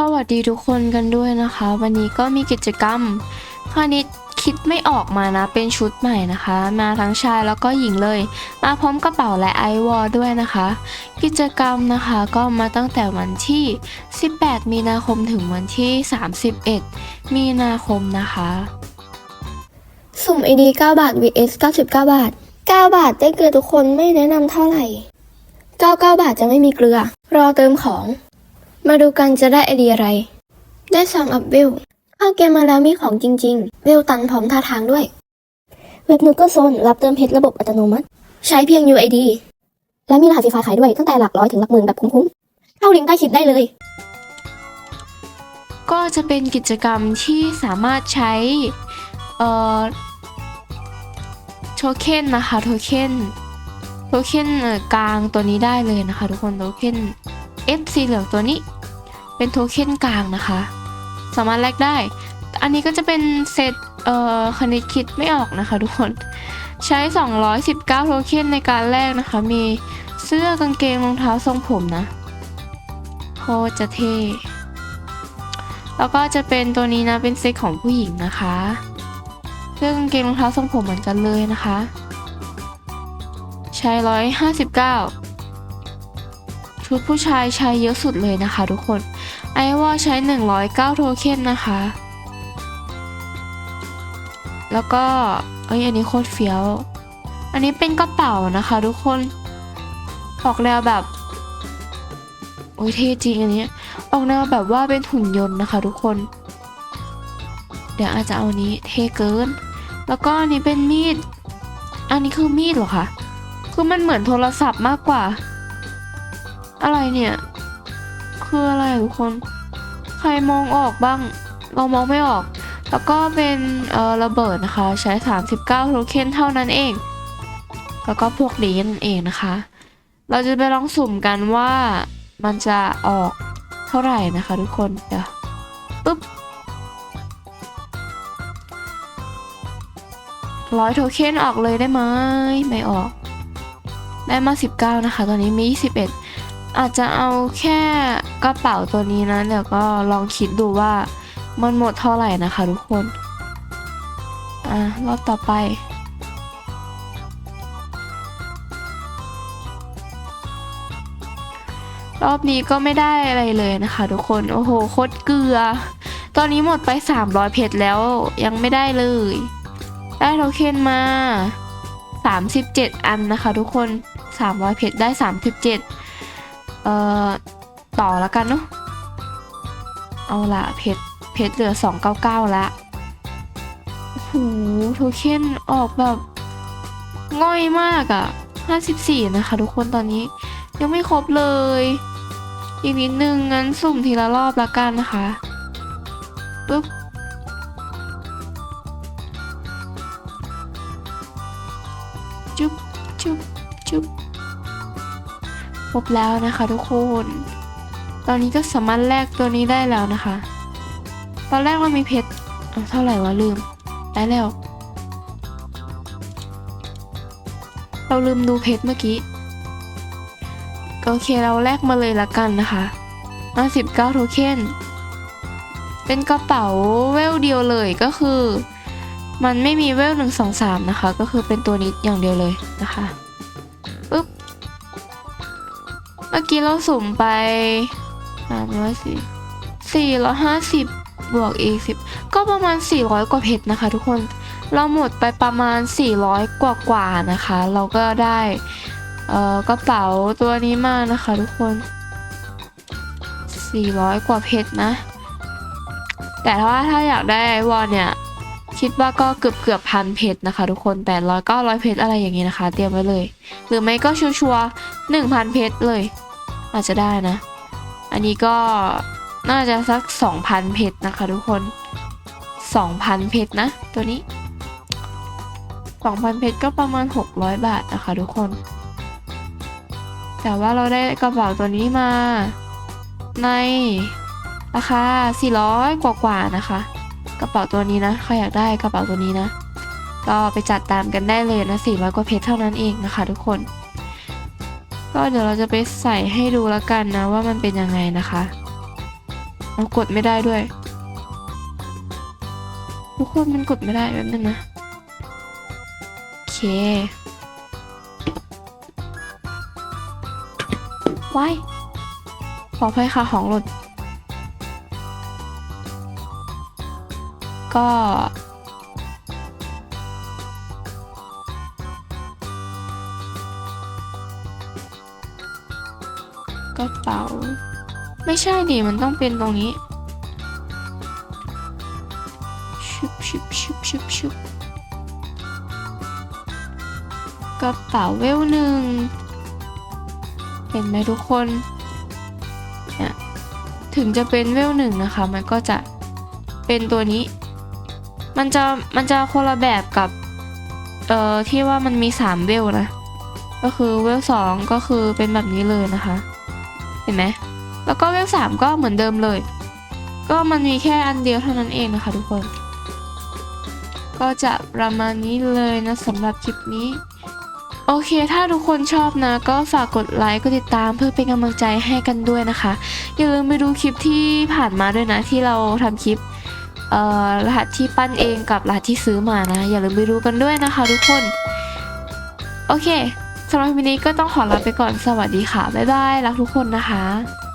สวัสดีทุกคนกันด้วยนะคะ วันนี้ก็มีกิจกรรมคราวนี้คิดไม่ออกมานะ เป็นชุดใหม่นะคะ มาทั้งชายแล้วก็หญิงเลย มาพร้อมกระเป๋าและไอวอลด้วยนะคะ กิจกรรมนะคะก็มาตั้งแต่วันที่ 18 มีนาคมถึงวันที่ 31 มีนาคมนะคะ สุ่ม ID 9 บาท vs 99 บาท 9 บาทได้เกลือทุกคนไม่แนะนำเท่าไหร่ 99 บาทจะไม่มีเกลือ รอเติมของ มาดูกันจะได้ไอเดียอะไร ได้ซองอัพเวลเข้าเกมมาแล้วมีของจริง ๆ เวลตันพร้อมท่าทางด้วย เว็บนูก็โซนรับเติมเพชรระบบอัตโนมัติ ใช้เพียง UID และมีรหัสไฟล์ขายด้วยตั้งแต่หลักร้อยถึงหลักหมื่นแบบคุ้มๆ เข้าลิงก์ใต้คลิปได้เลย ก็จะเป็นกิจกรรมที่สามารถใช้เอ่อโทเค็นนะคะโทเค็นโทเค็นกลางตัวนี้ได้เลยนะคะ ทุกคนโทเค็น F สีเหลืองตัวนี้ เป็นโทเค็นกลางนะคะ สามารถแลกได้ อันนี้ก็จะเป็นเซตเอ่อคณิตคิดไม่ออกนะคะทุกคนใช้ 219 โทเค็นในการแลกนะคะ มีเสื้อกางเกงรองเท้าทรงผมนะโคตรจะเท่แล้วก็จะเป็นตัวนี้นะเป็นเซตของผู้หญิงนะคะเสื้อกางเกงรองเท้าทรงผมเหมือนกันเลยนะคะ ใช้ร้อยห้าสิบเก้าชุดผู้ชายใช้เยอะสุดเลยนะคะทุกคน ไอว่าใช้ 109 โทเค็นนะคะ แล้วก็เอ้ยอันนี้โคตรเฟี้ยว อันนี้เป็นกระเป๋านะคะทุกคน ออกแนวแบบ โอ้ยเท่จริงอันนี้ ออกแนวแบบว่าเป็นหุ่นยนต์นะคะทุกคน เดี๋ยวอาจจะเอาอันนี้เท่เกิน แล้วก็อันนี้เป็นมีด อันนี้คือมีดเหรอคะ คือมันเหมือนโทรศัพท์มากกว่า อะไรเนี่ย คืออะไรทุกคน ใครมองออกบ้าง เรามองไม่ออก แล้วก็เป็นเอ่อระเบิดนะคะ ใช้ 39โทเค็นเท่านั้นเอง แล้วก็พวกนี้นั่นเองนะคะ เราจะไปลองสุ่มกันว่ามันจะออกเท่าไหร่นะคะทุกคน เดี๋ยวปุ๊บร้อยโทเค็นออกเลยได้ไหมไม่ออก ได้มา 19 นะคะ ตอนนี้มี 21 อาจจะเอาแค่กระเป๋าตัวนี้นะเดี๋ยวก็ลองคิดดูว่ามันหมดเท่าไหร่นะคะทุกคน อะรอบต่อไป รอบนี้ก็ไม่ได้อะไรเลยนะคะทุกคน โอ้โหโคตรเกลือ ตอนนี้หมดไป 300 เพชรแล้วยังไม่ได้เลย ได้โทเค็นมา 37 อันนะคะทุกคน 300 เพชรได้ 37 เอ่อ ต่อแล้วกันเนาะ เอาละเพชรเพชรเหลือ 299ละโอ้โหโทเค็นออกแบบง่อยมากอะ่ะ 54 นะคะทุกคนตอนนี้ ยังไม่ครบเลย อีกนิดนึงงั้นสุ่มทีละรอบละกันนะคะปุ๊บ บแล้วนะคะทุกคน ตอนนี้ก็สามารถแลกตัวนี้ได้แล้วนะคะ ตอนแรกเรามีเพชรเท่าไหร่วะลืม ได้แล้ว เราลืมดูเพชรเมื่อกี้ โอเคเราแลกมาเลยละกันนะคะมา19โทเค็นเป็นกระเป๋าเวลเดียวเลยก็คือ มันไม่มีเวล1 2 3 นะคะ ก็คือเป็นตัวนี้อย่างเดียวเลยนะคะปึ๊บ มื่อกี้เราสุ่มไปสามร้อยสี่สี่ร้อยห้าสิบบวกอีกสิบก็ประมาณ400กว่าเพชรนะคะ ทุกคนเราหมดไปประมาณ400กว่ากว่านะคะ เราก็ได้เอ่อกระเป๋าตัวนี้มานะคะ ทุกคน400กว่าเพชรนะ แต่ว่าถ้าอยากได้ไอวอนเนี่ยคิดว่าก็เกือบเกือบพันเพชรนะคะ ทุกคน800 900เพชรอะไรอย่างนี้นะคะ เตรียมไว้เลย หรือไม่ก็ชัวร์ๆ1,000เพชรเลย อาจจะได้นะ อันนี้ก็น่าจะสัก 2,000 เพชรนะคะทุกคน 2,000 เพชรนะ ตัวนี้ 2,000 เพชรก็ประมาณ 600 บาทนะคะทุกคน แต่ว่าเราได้กระเป๋าตัวนี้มา ในราคา 400 กว่ากว่าๆนะคะ กระเป๋าตัวนี้นะใครอยากได้กระเป๋าตัวนี้นะ ก็ไปจัดตามกันได้เลยนะ400กว่าเพชรเท่านั้นเองนะคะทุกคน ก็เดี๋ยวเราจะไปใส่ให้ดูแล้วกันนะว่ามันเป็นยังไงนะคะเอากดไม่ได้ด้วย ทุกคนมันกดไม่ได้แบบนึงนะโอเคว้ายขออภัยค่ะของหล่นก็ กระเป๋า ไม่ใช่ดิมันต้องเป็นตรงนี้ชุบชุบชุบชุบชุบกระเป๋าเวลหนึ่งเห็นไหมทุกคนเนี่ยถึงจะเป็นเวลหนึ่งนะคะ มันก็จะเป็นตัวนี้ มันจะมันจะคนละแบบกับเอ่อที่ว่ามันมีสามเวลนะ ก็คือเวลสองก็คือเป็นแบบนี้เลยนะคะ เห็นไหมแล้วก็เวลสามก็เหมือนเดิมเลย ก็มันมีแค่อันเดียวเท่านั้นเองนะคะทุกคน ก็จะประมาณนี้เลยนะสำหรับคลิปนี้โอเค ถ้าทุกคนชอบนะ ก็ฝากกดไลค์ กดติดตามเพื่อเป็นกำลังใจให้กันด้วยนะคะ อย่าลืมไปดูคลิปที่ผ่านมาด้วยนะ ที่เราทำคลิปรหัสที่ปั้นเองกับรหัสที่ซื้อมานะ อย่าลืมไปดูกันด้วยนะคะทุกคน โอเค สำหรับวันนี้ก็ต้องขอลาไปก่อนสวัสดีค่ะ บ๊ายบาย รักทุกคนนะคะ